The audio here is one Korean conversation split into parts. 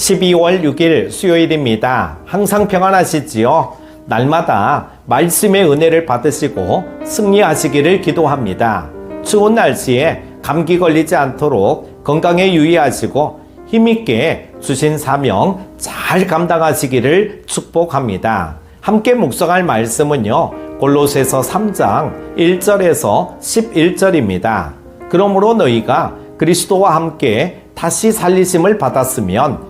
12월 6일 수요일입니다. 항상 평안하시지요? 날마다 말씀의 은혜를 받으시고 승리하시기를 기도합니다. 추운 날씨에 감기 걸리지 않도록 건강에 유의하시고 힘있게 주신 사명 잘 감당하시기를 축복합니다. 함께 묵상할 말씀은요. 골로새서 3장 1절에서 11절입니다. 그러므로 너희가 그리스도와 함께 다시 살리심을 받았으면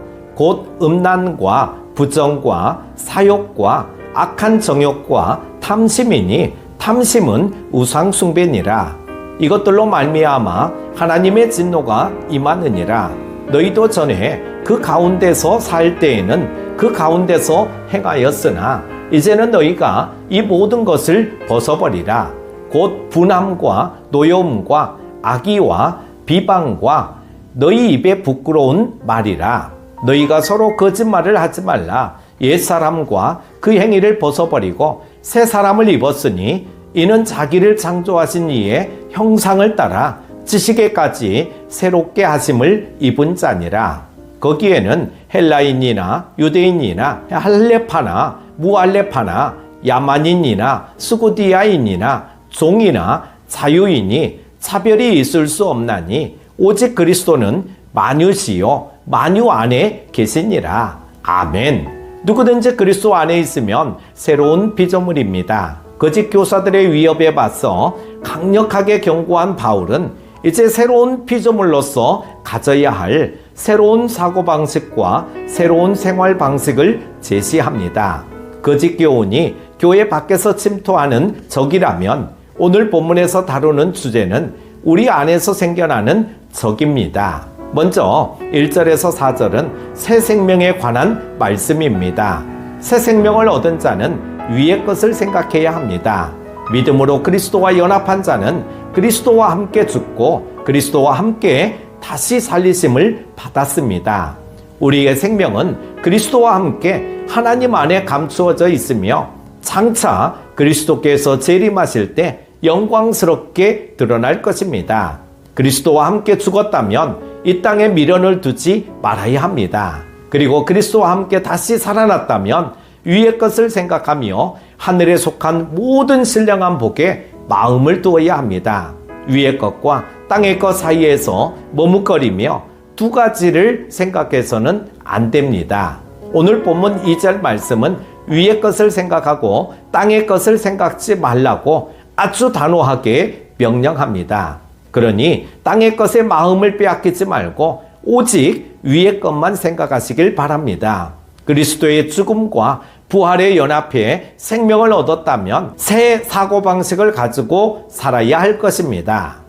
곧 음란과 부정과 사욕과 악한 정욕과 탐심이니 탐심은 우상 숭배니라. 이것들로 말미암아 하나님의 진노가 임하느니라. 너희도 전에 그 가운데서 살 때에는 그 가운데서 행하였으나 이제는 너희가 이 모든 것을 벗어버리라. 곧 분함과 노여움과 악의와 비방과 너희 입에 부끄러운 말이라. 너희가 서로 거짓말을 하지 말라. 옛 사람과 그 행위를 벗어버리고 새 사람을 입었으니 이는 자기를 창조하신 이의 형상을 따라 지식에까지 새롭게 하심을 입은 자니라. 거기에는 헬라인이나 유대인이나 할레파나 무할레파나 야만인이나 스구디아인이나 종이나 자유인이 차별이 있을 수 없나니 오직 그리스도는 만유시요 만유 안에 계시니라. 아멘. 누구든지 그리스도 안에 있으면 새로운 피조물입니다. 거짓 교사들의 위협에 맞서 강력하게 경고한 바울은 이제 새로운 피조물로서 가져야 할 새로운 사고방식과 새로운 생활 방식을 제시합니다. 거짓 교훈이 교회 밖에서 침투하는 적이라면 오늘 본문에서 다루는 주제는 우리 안에서 생겨나는 적입니다. 먼저 1절에서 4절은 새 생명에 관한 말씀입니다. 새 생명을 얻은 자는 위의 것을 생각해야 합니다. 믿음으로 그리스도와 연합한 자는 그리스도와 함께 죽고 그리스도와 함께 다시 살리심을 받았습니다. 우리의 생명은 그리스도와 함께 하나님 안에 감추어져 있으며 장차 그리스도께서 재림하실 때 영광스럽게 드러날 것입니다. 그리스도와 함께 죽었다면 이 땅에 미련을 두지 말아야 합니다. 그리고 그리스도와 함께 다시 살아났다면 위의 것을 생각하며 하늘에 속한 모든 신령한 복에 마음을 두어야 합니다. 위의 것과 땅의 것 사이에서 머뭇거리며 두 가지를 생각해서는 안 됩니다. 오늘 본문 2절 말씀은 위의 것을 생각하고 땅의 것을 생각지 말라고 아주 단호하게 명령합니다. 그러니 땅의 것에 마음을 빼앗기지 말고 오직 위의 것만 생각하시길 바랍니다. 그리스도의 죽음과 부활의 연합에 생명을 얻었다면 새 사고방식을 가지고 살아야 할 것입니다.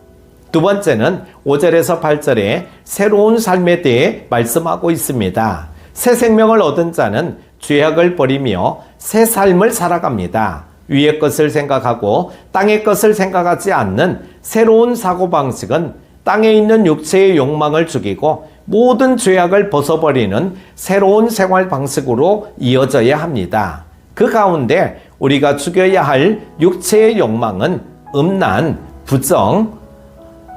두 번째는 5절에서 8절에 새로운 삶에 대해 말씀하고 있습니다. 새 생명을 얻은 자는 죄악을 버리며 새 삶을 살아갑니다. 위의 것을 생각하고 땅의 것을 생각하지 않는 새로운 사고방식은 땅에 있는 육체의 욕망을 죽이고 모든 죄악을 벗어버리는 새로운 생활 방식으로 이어져야 합니다. 그 가운데 우리가 죽여야 할 육체의 욕망은 음란, 부정,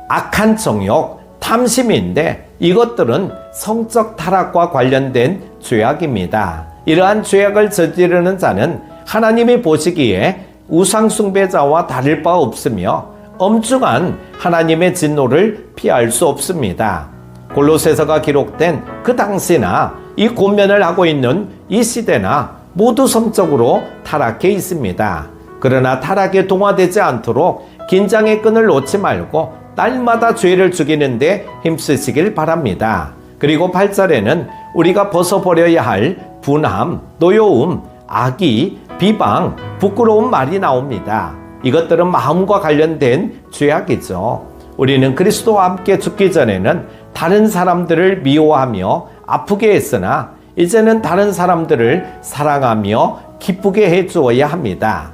악한 정욕, 탐심인데 이것들은 성적 타락과 관련된 죄악입니다. 이러한 죄악을 저지르는 자는 하나님이 보시기에 우상숭배자와 다를 바 없으며 엄중한 하나님의 진노를 피할 수 없습니다. 골로새서가 기록된 그 당시나 이 고면을 하고 있는 이 시대나 모두 성적으로 타락해 있습니다. 그러나 타락에 동화되지 않도록 긴장의 끈을 놓지 말고 날마다 죄를 죽이는데 힘쓰시길 바랍니다. 그리고 8절에는 우리가 벗어버려야 할 분함, 노여움, 악의, 비방, 부끄러운 말이 나옵니다. 이것들은 마음과 관련된 죄악이죠. 우리는 그리스도와 함께 죽기 전에는 다른 사람들을 미워하며 아프게 했으나 이제는 다른 사람들을 사랑하며 기쁘게 해 주어야 합니다.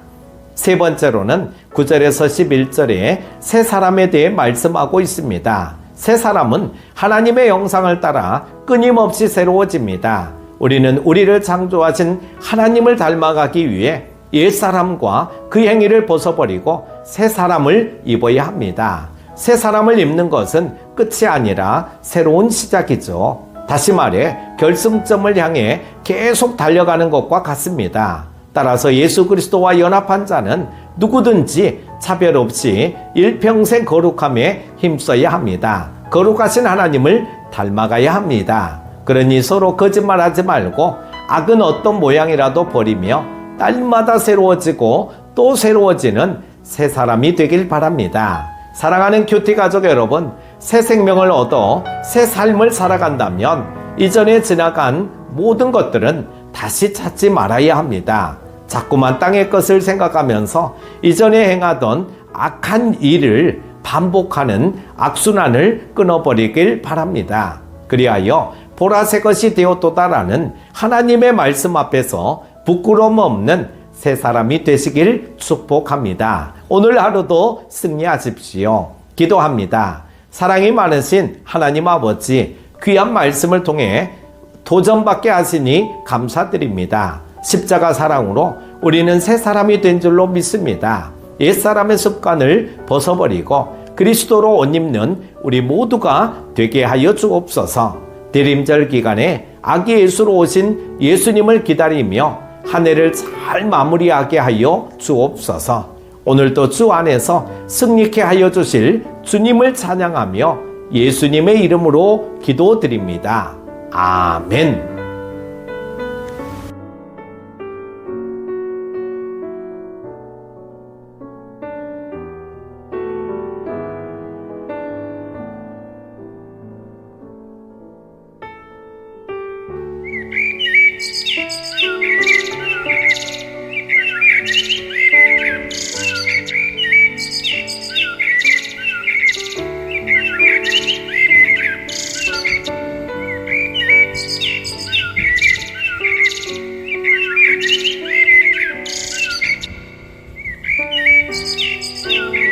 세 번째로는 9절에서 11절에 새 사람에 대해 말씀하고 있습니다. 새 사람은 하나님의 영상을 따라 끊임없이 새로워집니다. 우리는 우리를 창조하신 하나님을 닮아가기 위해 옛 사람과 그 행위를 벗어버리고 새 사람을 입어야 합니다. 새 사람을 입는 것은 끝이 아니라 새로운 시작이죠. 다시 말해 결승점을 향해 계속 달려가는 것과 같습니다. 따라서 예수 그리스도와 연합한 자는 누구든지 차별 없이 일평생 거룩함에 힘써야 합니다. 거룩하신 하나님을 닮아가야 합니다. 그러니 서로 거짓말하지 말고 악은 어떤 모양이라도 버리며 날마다 새로워지고 또 새로워지는 새 사람이 되길 바랍니다. 사랑하는 큐티 가족 여러분, 새 생명을 얻어 새 삶을 살아간다면 이전에 지나간 모든 것들은 다시 찾지 말아야 합니다. 자꾸만 땅의 것을 생각하면서 이전에 행하던 악한 일을 반복하는 악순환을 끊어버리길 바랍니다. 그리하여 보라색 것이 되었도다라는 하나님의 말씀 앞에서 부끄러움 없는 새 사람이 되시길 축복합니다. 오늘 하루도 승리하십시오. 기도합니다. 사랑이 많으신 하나님 아버지 귀한 말씀을 통해 도전받게 하시니 감사드립니다. 십자가 사랑으로 우리는 새 사람이 된 줄로 믿습니다. 옛 사람의 습관을 벗어버리고 그리스도로 옷 입는 우리 모두가 되게 하여 주옵소서. 대림절 기간에 아기 예수로 오신 예수님을 기다리며 한 해를 잘 마무리하게 하여 주옵소서. 오늘도 주 안에서 승리케 하여 주실 주님을 찬양하며 예수님의 이름으로 기도드립니다. 아멘. Música